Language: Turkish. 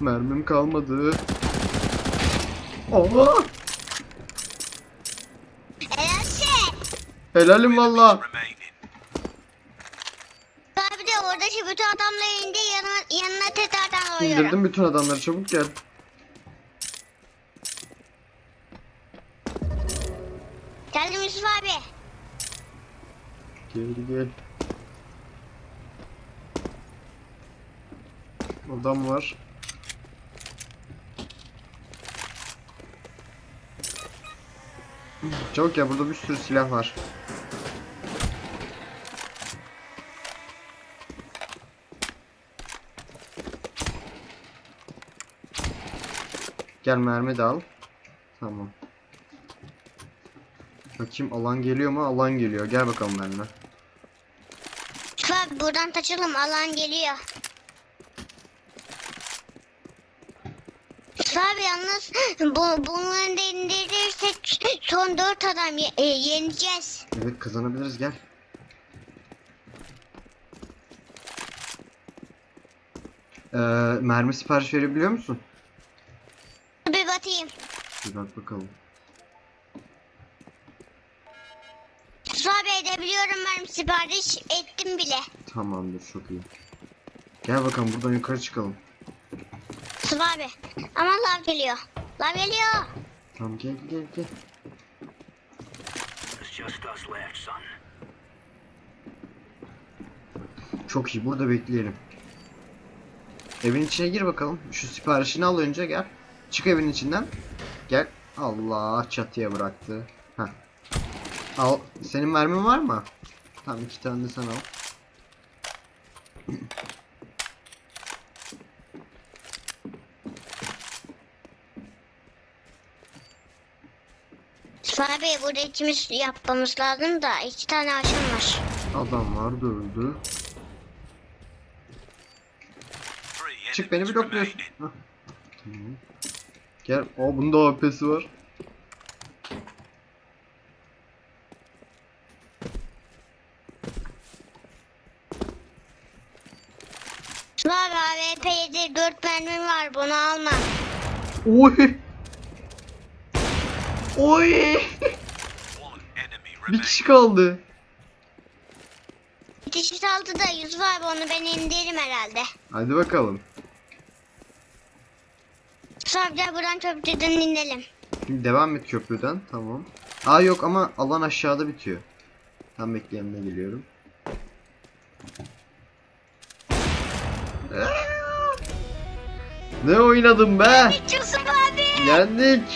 Mermim kalmadı. Oha! Helalsin. Helalim valla. Abi de oradaki bütün adamları indi yanına, yanına tekrardan koyuyorum. İndirdim bütün adamları çabuk gel. Geldim Yusuf abi. Gel gel. Adam var. Çabuk ya burada bir sürü silah var. Gel mermi de al. Tamam. Bakayım alan geliyor mu? Alan geliyor. Gel bakalım benimle. Abi buradan kaçalım alan geliyor. Abi yalnız bu, bunları da indirirsek son dört adam ye- e, yeneceğiz. Evet kazanabiliriz gel. Ee, mermi sipariş verebiliyor musun? Bir batayım. Bir bak bakalım. Abi edebiliyorum ben sipariş ettim bile. Tamamdır çok iyi. Gel bakalım buradan yukarı çıkalım. Yusuf abi ama lav geliyor. Lav geliyor. Tamam gel gel gel. There's just us left, son. Çok iyi burada bekleyelim. Evin içine gir bakalım. Şu siparişini al önce gel. Çık evin içinden. Gel. Allah çatıya bıraktı. Heh. Al. Senin mermin var mı? Tamam iki tane de sen al. Yusuf abi burada ikimiz yapmamız lazım da iki tane aşım var. Adam var öldü. Three Çık beni enemies blokluyorsun. Hah. Tamam. Gel. Aa bunda AP'si var. Abi AWP 7 4 mermim var bunu alma. Oy. Oy. Bir kişi kaldı. Yetişmiş altı da Yusuf abi onu ben indiririm herhalde. Hadi bakalım. Yusuf abi gel buradan köprüden inelim. Şimdi devam et köprüden. Tamam. Aa yok ama alan aşağıda bitiyor. Tam bekleyenine geliyorum. Ne oynadım be? Yusuf abi. Yendik.